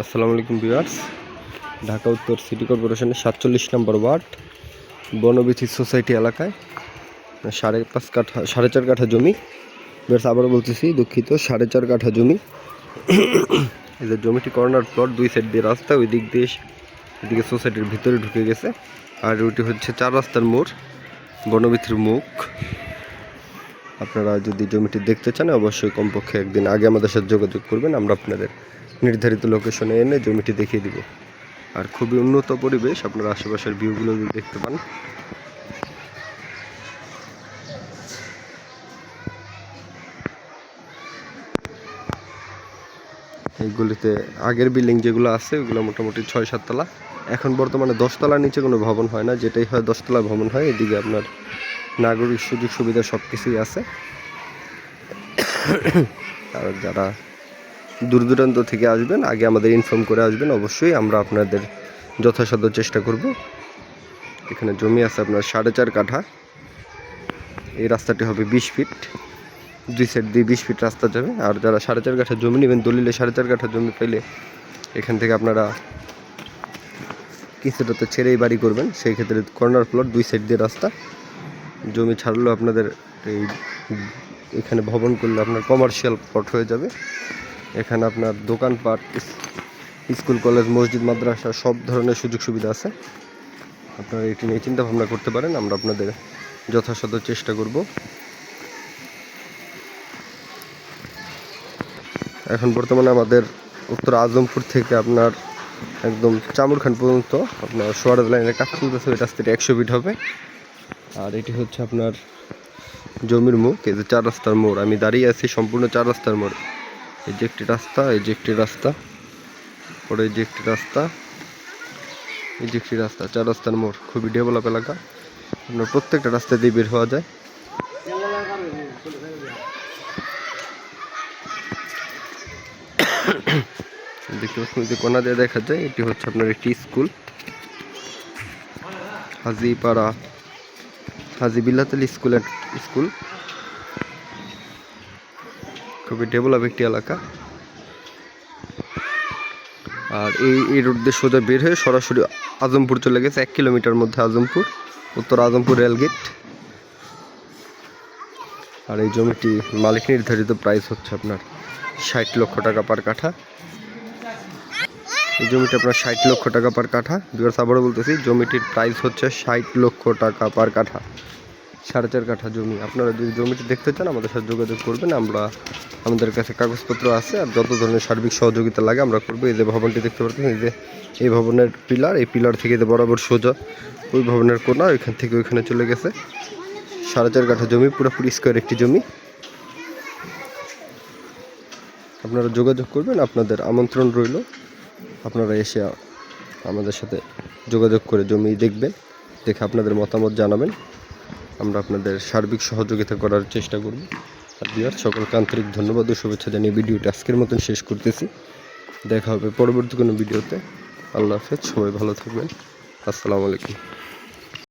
আসসালামু আলাইকুম ভিউয়ার্স। ঢাকা উত্তর সিটি কর্পোরেশনের সাতচল্লিশ নম্বর ওয়ার্ড, বনবিথি সোসাইটি এলাকায়, সাড়ে পাঁচ কাঠা, সাড়ে চার কাঠা জমি। ভিউয়ার্স, আবারও বলতেছি, দুঃখিত, সাড়ে চার কাঠা জমি। এদের জমিটি কর্নার প্লট, দুই সাইড দিয়ে রাস্তা, ওই দিক দিয়ে এদিকে সোসাইটির ভিতরে ঢুকে গেছে। আর ওইটি হচ্ছে চার রাস্তার মোড়, বনবিথির মুখ। আপনারা যদি জমিটি দেখতে চান, অবশ্যই কমপক্ষে একদিন আগে আমাদের সাথে যোগাযোগ করবেন, আমরা আপনাদের নির্ধারিত লোকেশনে এনে জমিটি দেখিয়ে দিব। আর খুবই উন্নত পরিবেশ, আপনার আশেপাশের ভিউগুলো যদি দেখতে পান। এইগুলিতে আগের বিল্ডিং যেগুলো আছে, ওগুলো মোটামুটি ছয় সাততলা এখন বর্তমানে দশতলার নিচে কোনো ভবন হয় না, যেটাই হয় দশতলা ভবন হয়, এদিকে আপনার নাগরিক সুযোগ সুবিধা সব কিছুই আছে। আর যারা দূর দূরান্ত থেকে আসবেন, আগে আমাদের ইনফর্ম করে আসবেন। অবশ্যই আমরা আপনাদের যথাসাধ্য চেষ্টা করব। এখানে জমি আছে আপনার সাড়ে চার কাঠা। এই রাস্তাটি হবে বিশ ফিট দুই সাইড দিয়ে বিশ ফিট রাস্তা যাবে। আর যারা সাড়ে চার কাঠা জমি নেবেন, দলিলে সাড়ে চার কাঠা জমি পেলে এখান থেকে আপনারা কিছুটা তো ছেড়েই বাড়ি করবেন। সেই ক্ষেত্রে কর্নার প্লট দুই সাইড দিয়ে রাস্তা। জমি ছাড়লেও আপনাদের এই এখানে ভবন করলে আপনার কমার্শিয়াল প্লট হয়ে যাবে। এখানে আপনার দোকানপাট স্কুল, কলেজ, মসজিদ, মাদ্রাসা, সব ধরনের সুযোগ সুবিধা আছে। আপনারা এটি নিয়ে চিন্তা ভাবনা করতে পারেন, আমরা আপনাদের যথাসাধ্য চেষ্টা করব। এখন বর্তমানে আমাদের উত্তর আজমপুর থেকে আপনার একদম চামুরখান পর্যন্ত আপনার সোয়ারাজ লাইনের কাজ চলতেছে, ওই রাস্তাটি একশো ফিট হবে। আর এটি হচ্ছে আপনার জমির মুখ এই যে চার রাস্তার মোড়, আমি দাঁড়িয়ে আছি সম্পূর্ণ চার রাস্তার মোড়। এই যে একটি রাস্তা, এই যে একটি রাস্তা, পরে এই যে একটি রাস্তা, এই যে একটি রাস্তা, চার রাস্তার মোড়, খুবই ডেভেলপ এলাকা। আপনার প্রত্যেকটা রাস্তা দিয়ে বের হওয়া যায়। দেখতে পাচ্ছেন কোনা দিয়ে দেখা যায়, এটি হচ্ছে আপনার একটি school. Hajipara, Haji Billatul school school. খুবই ডেভেলপ একটি এলাকা। আর এই এই রোড দিয়ে সোজা বের হয়ে সরাসরি আজমপুর চলে গেছে, এক কিলোমিটার মধ্যে আজমপুর, উত্তর আজমপুর রেলগেট আর এই জমিটি মালিক নির্ধারিত প্রাইস হচ্ছে আপনার ষাট লক্ষ টাকা পার কাঠা। এই জমিটা আপনার ষাট লক্ষ টাকা পার কাঠা। বিকজ আবারও বলতেছি, জমিটির প্রাইস হচ্ছে ষাট লক্ষ টাকা পার কাঠা। সাড়ে চার কাঠা জমি। আপনারা যদি জমিটি দেখতে চান, আমাদের সাথে যোগাযোগ করবেন। আমরা আমাদের কাছে কাগজপত্র আছে আর যত ধরনের সার্বিক সহযোগিতা লাগে আমরা করব। এই যে ভবনটি দেখতে পাচ্ছেন এই যে এই ভবনের পিলার, এই পিলার থেকে যে বরাবর সোজা, ওই ভবনের কোনা ওইখান থেকে ওইখানে চলে গেছে। সাড়ে চার কাঠা জমি, পুরোপুরি স্কোয়ার একটি জমি। আপনারা যোগাযোগ করবেন, আপনাদের আমন্ত্রণ রইল। আপনারা এসে আমাদের সাথে যোগাযোগ করে জমি দেখবেন, দেখে আপনাদের মতামত জানাবেন। আমরা আপনাদের সার্বিক সহযোগিতা করার চেষ্টা করব। আর বিয়ার সকলকে আন্তরিক ধন্যবাদ ও শুভেচ্ছা জানিয়ে ভিডিওটি আজকের মতন শেষ করতেছি। দেখা হবে পরবর্তী কোনো ভিডিওতে। আল্লাহ হাফেজ, সবাই ভালো থাকবেন। আসসালামু আলাইকুম।